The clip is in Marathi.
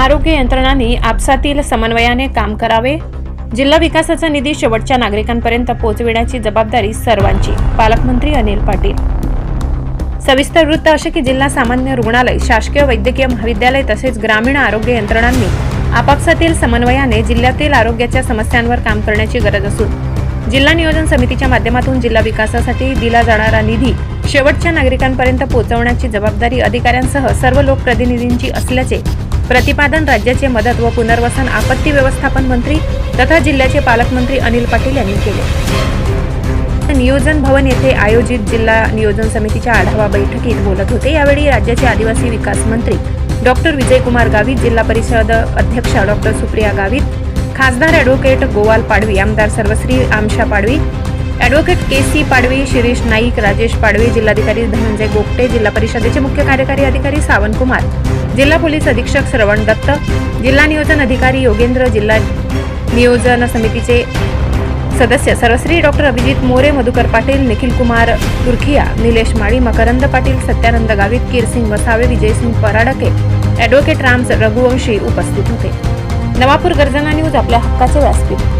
आरोग्य यंत्रणांनी आपसातील समन्वयाने काम करावे. जिल्हा विकासाचा निधी शेवटच्या नागरिकांपर्यंत पोहोचविण्याची जबाबदारी सर्वांची पालकमंत्री अनिल पाटील. सविस्तर वृत्त असे की जिल्हा सामान्य रुग्णालय शासकीय वैद्यकीय महाविद्यालय तसेच ग्रामीण आरोग्य यंत्रणांनी आपापसातील समन्वयाने जिल्ह्यातील आरोग्याच्या समस्यांवर काम करण्याची गरज असून जिल्हा नियोजन समितीच्या माध्यमातून जिल्हा विकासासाठी दिला जाणारा निधी शेवटच्या नागरिकांपर्यंत पोहोचवण्याची जबाबदारी अधिकाऱ्यांसह सर्व लोकप्रतिनिधींची असल्याचे प्रतिपादन राज्याचे मदत व पुनर्वसन आपत्ती व्यवस्थापन मंत्री तथा जिल्ह्याचे पालकमंत्री अनिल पाटील यांनी केले. नियोजन भवन येथे आयोजित जिल्हा नियोजन समितीच्या आढावा बैठकीत बोलत होते. यावेळी राज्याचे आदिवासी विकास मंत्री डॉक्टर विजयकुमार गावित जिल्हा परिषद अध्यक्षा डॉक्टर सुप्रिया गावित खासदार ॲडव्होकेट गोवाल पाडवी आमदार सर्वश्री Amsha Padvi advocate K C Padvi Shirish Naik Rajesh Padvi जिल्हाधिकारी धनंजय गोपटे जिल्हा परिषदेचे मुख्य कार्यकारी अधिकारी सावनकुमार जिल्हा पोलीस अधीक्षक श्रवण दत्त जिल्हा नियोजन अधिकारी योगेंद्र जिल्हा नियोजन समितीचे सदस्य सरस्री डॉक्टर अभिजित मोरे मधुकर पाटील निखिल कुमार तुर्खिया निलेश माळी मकरंद पाटील सत्यानंद गावित कीरसिंग वसावे विजयसिंग पराडके ॲडव्होकेट राम रघुवंशी उपस्थित होते नवापूर गर्जना न्यूज आपल्या हक्काचे व्यासपीठ